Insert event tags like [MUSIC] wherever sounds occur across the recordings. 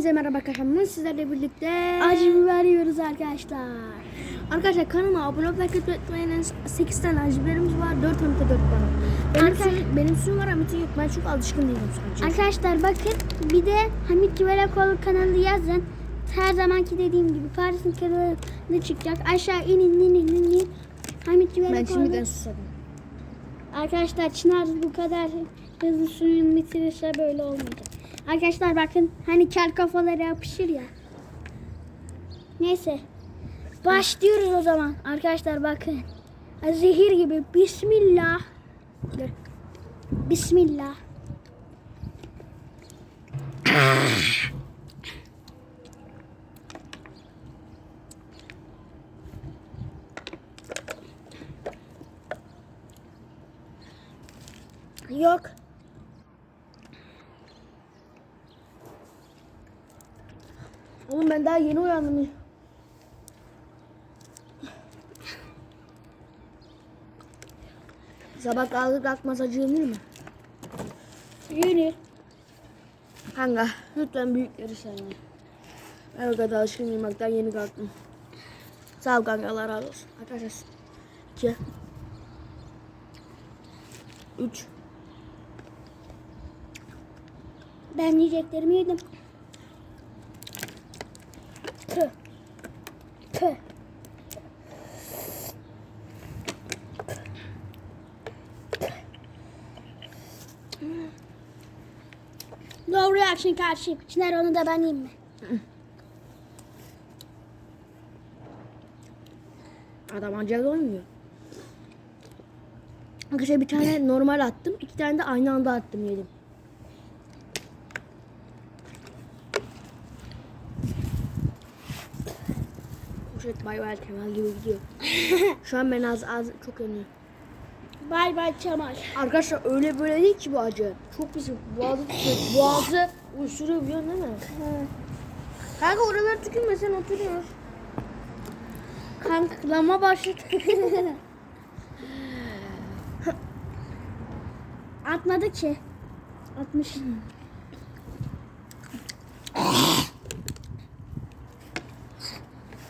Herkese merhaba arkadaşlar. Bugün sizlerle birlikte Acı biber yiyoruz arkadaşlar. Arkadaşlar kanalıma abone olmayı unutmayın. 8 tane acı biberimiz var. 4 tane de 4 bana. Benim, Arkadaş- suyum, benim suyum var ama yok. Ben çok alışkın değilim sadece. Arkadaşlar bakın bir de Hamit Güvelekol kanalı yazın. Her zamanki dediğim gibi Paris'in kralı çıkacak. Aşağı inin inin inin inin. Hamit ben Güvelekol. şimdiden susadım. Arkadaşlar Çınar bu kadar hızlı suyun bitirirse böyle olmayacak. Arkadaşlar bakın hani kel kafalara yapışır ya. Neyse. Başlıyoruz o zaman. Arkadaşlar bakın. Zehir gibi. Bismillah. Bismillah. Yok. Oğlum ben daha yeni uyandım. Sabah kalkıp kalkmaz acı yenir mi? Kanka lütfen büyükleri sevme. Ben o kadar alışkın uyumaktan yeni kalktım. Sağ ol kanka Allah razı olsun. Arkadaşlar. 2 3 Ben yiyeceklerimi yedim. Tüh. No reaction karşıyım. Çınar onu da ben yiyeyim mi? Adam acayip oynuyor. Arkadaşlar bir tane normal attım. iki tane de aynı anda attım yedim. Poşet bay bay Kemal gibi gidiyor. [LAUGHS] Şu an ben az az çok yanıyor. Bay bay Çamal. Arkadaşlar öyle böyle değil ki bu acı. Çok pis. Boğazı tutuyor. [LAUGHS] Boğazı uyuşturuyor biliyorsun değil mi? Kanka oralara tükürme sen oturuyor. Kanklama başladı. [LAUGHS] Atmadı ki. Atmış.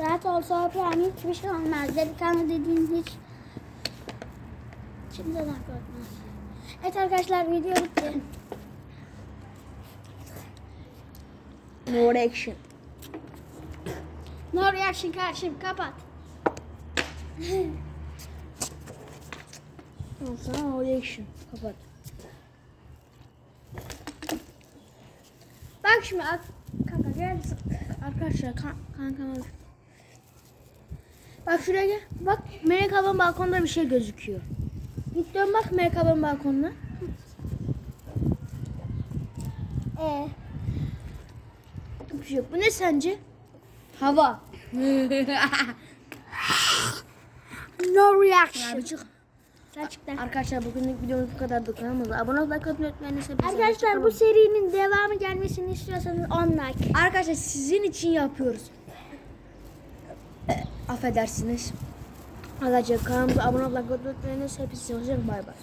Rahat olsa öpüyorum hiçbir şey olmaz. Delikanlı dediğin hiç şimdiden korkmaz. Evet arkadaşlar video bitti. No reaction. No reaction karşım kapat. Sana no reaction. Kapat. Bak şimdi kanka gel. Arkadaşlar kan kanka Bak şuraya gel. Bak Melek ablanın balkonda bir şey gözüküyor. Git dön bak Melek ablanın balkonuna. Ee, Bir şey yok. Bu ne sence? Hava. [LAUGHS] no reaction. Abicik. Gerçekten. Arkadaşlar bugünlük videomuz bu kadar. Kanalımıza abone olmayı, like atmayı unutmayın. Arkadaşlar bu serinin devamı gelmesini istiyorsanız 10 like. Arkadaşlar sizin için yapıyoruz. Affedersiniz. Arkadaşlar kanalımıza abone olmayı, like atmayı unutmayın. Hepinize hoşçakalın. Bay bay.